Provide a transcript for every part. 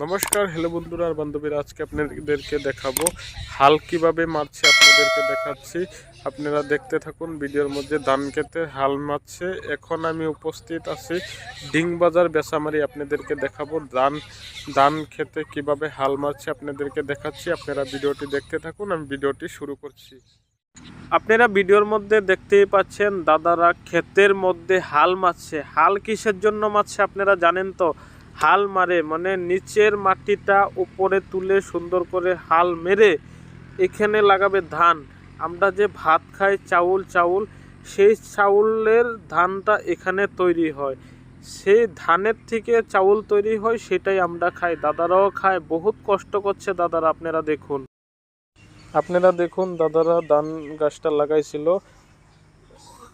নমস্কার হ্যালো বন্ধুরা আর বান্ধবীরা, আজকে আপনাদেরকে দেখাবো হাল কীভাবে মারছে আপনাদেরকে দেখাচ্ছি। আপনারা দেখতে থাকুন, ভিডিওর মধ্যে ধান খেতে হাল মারছে। এখন আমি উপস্থিত আছি ডিংবাজার বেসামারি, আপনাদেরকে দেখাবো ধান ধান খেতে কীভাবে হাল মারছে আপনাদেরকে দেখাচ্ছি। আপনারা ভিডিওটি দেখতে থাকুন, আমি ভিডিওটি শুরু করছি। আপনারা ভিডিওর মধ্যে দেখতেই পাচ্ছেন, দাদারা ক্ষেতের মধ্যে হাল মারছে। হাল কিসের জন্য মারছে আপনারা জানেন তো? হাল মারে মানে নিচের মাটিটা উপরে তুলে সুন্দর করে হাল মেরে এখানে লাগাবে ধান। আমরা যে ভাত খাই, চাউল চাউল, সেই চাউলের ধানটা এখানে তৈরি হয়। সেই ধানের থেকে চাউল তৈরি হয়, সেটাই আমরা খাই। দাদারাও খায়, বহুত কষ্ট করছে দাদারা, আপনারা দেখুন। আপনারা দেখুন, দাদারা ধান গাছটা লাগাইছিল।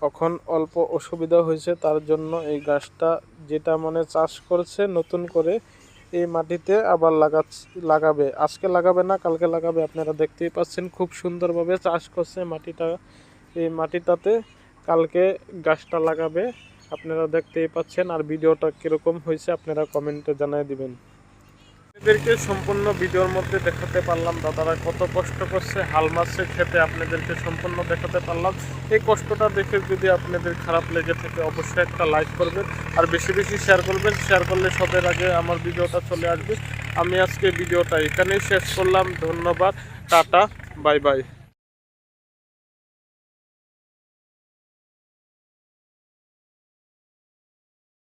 এখন অল্প অসুবিধা হয়েছে, তার জন্য এই গাছটা যেটা মানে চাষ করছে নতুন করে এই মাটিতে আবার লাগা লাগাবে। আজকে লাগাবে না, কালকে লাগাবে, আপনারা দেখতেই পাচ্ছেন খুব সুন্দরভাবে চাষ করছে মাটিটা। এই মাটিটাতে কালকে গাছটা লাগাবে, আপনারা দেখতেই পাচ্ছেন। আর ভিডিওটা কীরকম হয়েছে, আপনারা কমেন্টে জানাই দিবেন। আপনাদেরকে সম্পূর্ণ ভিডিওর মধ্যে দেখাতে পারলাম। দাদারা কত কষ্ট করছে, হাল মাছের খেতে আপনাদেরকে সম্পূর্ণ দেখাতে পারলাম। এই কষ্টটা দেখে যদি আপনাদের খারাপ লেগে থাকে, অবশ্যই একটা লাইক করবেন আর বেশি বেশি শেয়ার করবেন। শেয়ার করলে সবের আগে আমার ভিডিওটা চলে আসবে। আমি আজকে ভিডিওটা এখানেই শেষ করলাম। ধন্যবাদ। Tata, bye bye.